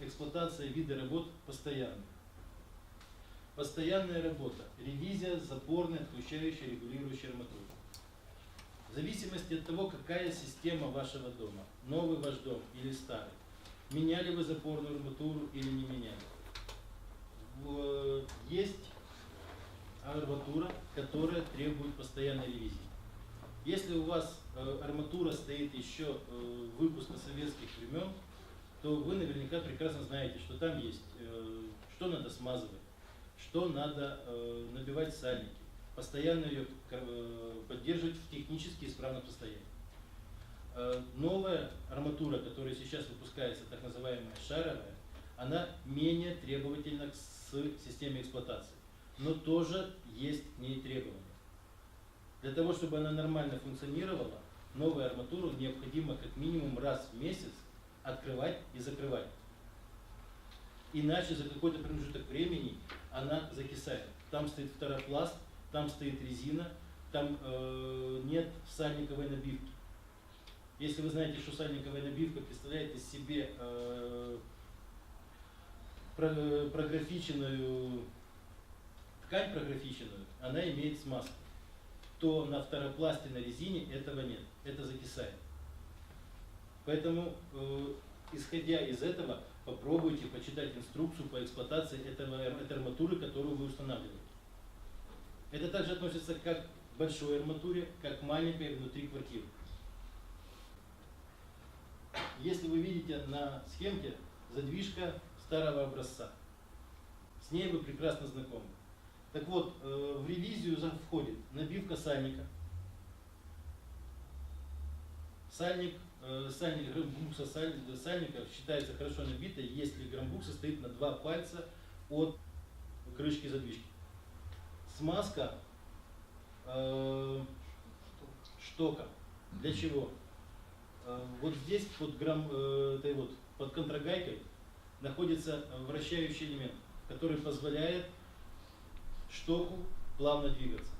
эксплуатация вида работ постоянных. Постоянная работа. Ревизия запорной, отключающая, регулирующая арматуру. В зависимости от того, какая система вашего дома, новый ваш дом или старый, меняли вы запорную арматуру или не меняли. Есть арматура, которая требует постоянной ревизии. Если у вас э, арматура стоит еще э, выпуска советских времен, то вы наверняка прекрасно знаете, что там есть, э, что надо смазывать, что надо э, набивать сальники, постоянно ее э, поддерживать в технически исправном состоянии. Новая арматура, которая сейчас выпускается, так называемая шаровая, она менее требовательна к системе эксплуатации, но тоже есть к ней требования. Для того, чтобы она нормально функционировала, новую арматуру необходимо как минимум раз в месяц открывать и закрывать. Иначе за какой-то промежуток времени она закисает. Там стоит второпласт, там стоит резина, там э, нет сальниковой набивки. Если вы знаете, что сальниковая набивка представляет из себе э, про- прографиченную ткань прографиченную, она имеет смазку, то на второпласте на резине этого нет, это закисает. Поэтому, э, исходя из этого, попробуйте почитать инструкцию по эксплуатации этого, этой арматуры, которую вы устанавливаете. Это также относится как к большой арматуре, как к маленькой внутри квартиры. Если вы видите на схемке задвижка старого образца, с ней вы прекрасно знакомы. Так вот, э, в ревизию входит набивка сальника, сальник, сальник грамбукса саль- сальника считается хорошо набитой, если грамбукса стоит на два пальца от крышки задвижки. Смазка э, штока. Для чего? Э, Вот здесь под, грамм, э, этой вот, под контрагайкой находится э, вращающий элемент, который позволяет штоку плавно двигаться.